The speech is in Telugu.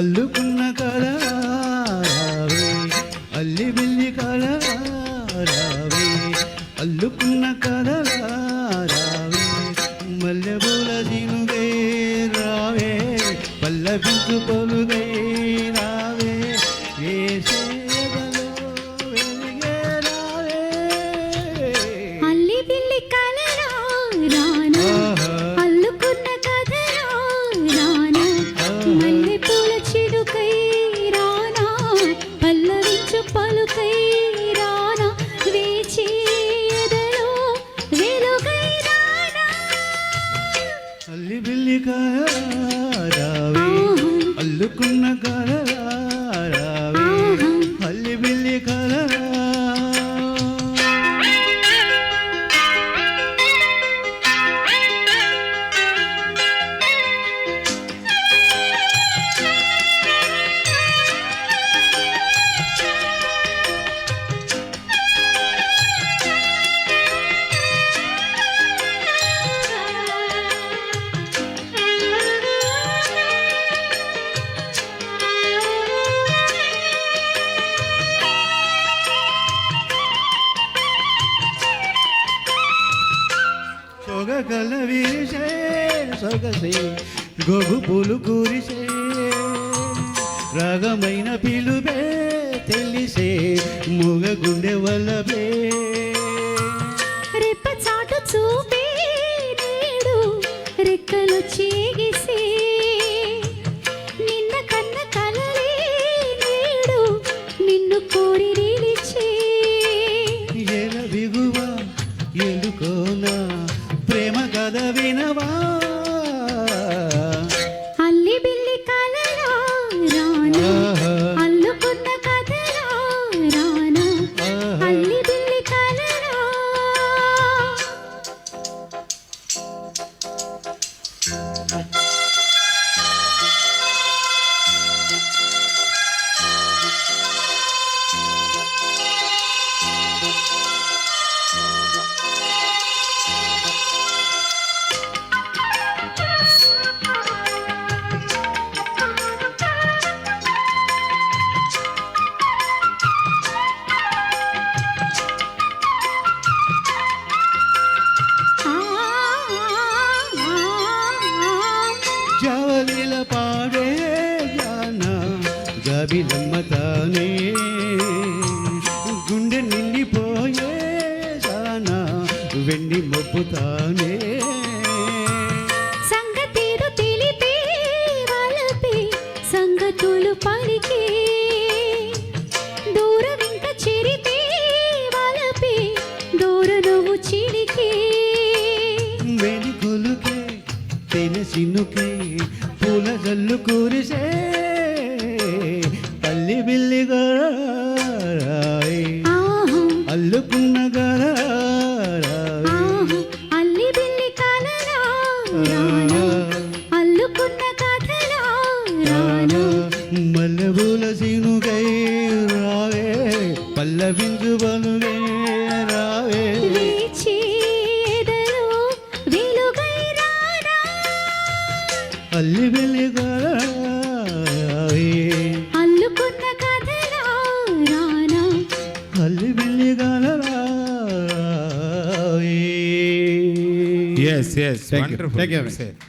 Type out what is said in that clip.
అల్లుకున్న కళ అల్లి బిల్లి కళ అల్లుకున్న కళ రావే మల్లె రావే పల్లవించు పొలుగై రావే ఏ సేవలో వెలిగే రావే. అల్లి బిల్లి కలరా రానా అల్లి బిల్లి కారావే అల్లుకున్న సొగగల విరిసే సొగసే గొగు పూలు కూరిసే రాగమైన పిలుపే తెలిసే మూగ గుండె వల్లబే రిప్ప చాటు చూపే వెండి మబ్బు తానే సంగతేదో తెలిపే సంగతులు పలికే దూరం ఇంక చెరిపే దూర నువ్వు సిన్నుకే పూల జల్లు కురిసే తల్లి బిల్లి గారాయ్ రావే. వేచి ఎదలో వెలుగై రానా అల్లి గారాయ్ అల్లుకున్న కథలా రానా? అల్లి బిల్లి గారాయ్ Yes, yes, Thank